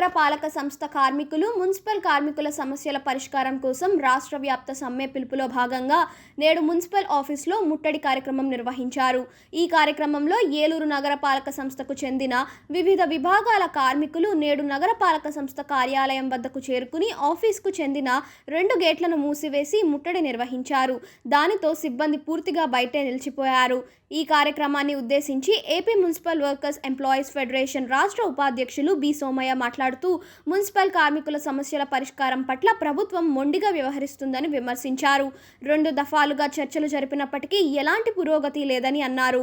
నగర పాలక సంస్థ కార్మికులు మున్సిపల్ కార్మికుల సమస్యల పరిష్కారం కోసం రాష్ట్ర వ్యాప్త సమ్మె పిలుపులో భాగంగా నేడు మున్సిపల్ ఆఫీసులో ముట్టడి కార్యక్రమం నిర్వహించారు. ఈ కార్యక్రమంలో ఏలూరు నగర పాలక సంస్థకు చెందిన వివిధ విభాగాల కార్మికులు నేడు నగర పాలక సంస్థ కార్యాలయం వద్దకు చేరుకుని ఆఫీస్కు చెందిన రెండు గేట్లను మూసివేసి ముట్టడి నిర్వహించారు. దానితో సిబ్బంది పూర్తిగా బయటే నిలిచిపోయారు. ఈ కార్యక్రమాన్ని ఉద్దేశించి AP municipal workers employees federation రాష్ట్ర ఉపాధ్యక్షులు బి సోమయ్య మాట్లాడుతూ మున్సిపల్ కార్మికుల సమస్యల పరిష్కారం పట్ల ప్రభుత్వం మొండిగా వ్యవహరిస్తుందని విమర్శించారు. రెండు దఫాలుగా చర్చలు జరిపినప్పటికీ ఎలాంటి పురోగతి లేదని అన్నారు.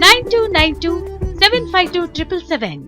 nine two nine two seven five two triple seven